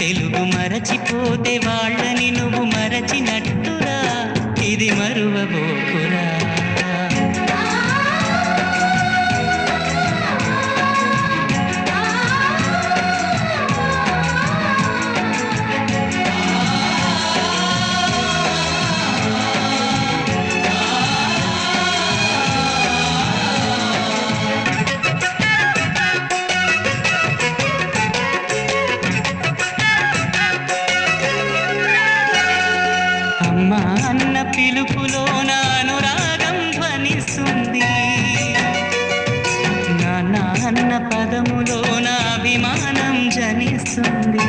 తెలుగు మరచిపోతే వాళ్ళని నువ్వు మరచినట్టురా. ఇది మరువబోకురా. అమ్మ అన్న నా అనురాగం ధ్వనిస్తుంది. నాన్న అన్న నా అభిమానం జనిస్తుంది.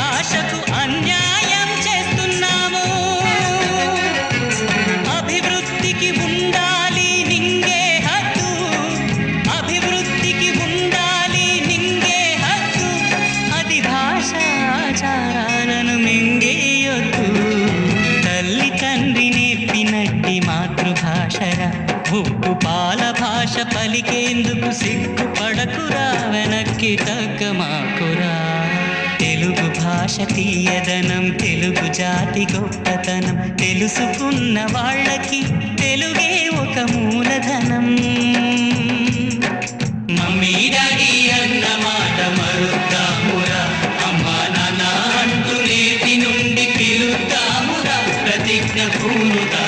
ఆశ పలికేందుకు సిగ్గుపడకురా వెనక్కి తగ్గమాకురా తెలుగు భాష తీయదనం తెలుగు జాతి గొప్పతనం తెలుసుకున్న వాళ్ళకి తెలుగే ఒక మూలధనం. మమ్మీ డాడీ అన్న మాట మరుద్దామురా అమ్మా నాన్న అంటూ నేటి నుండి ప్రతిజ్ఞ పూనుదా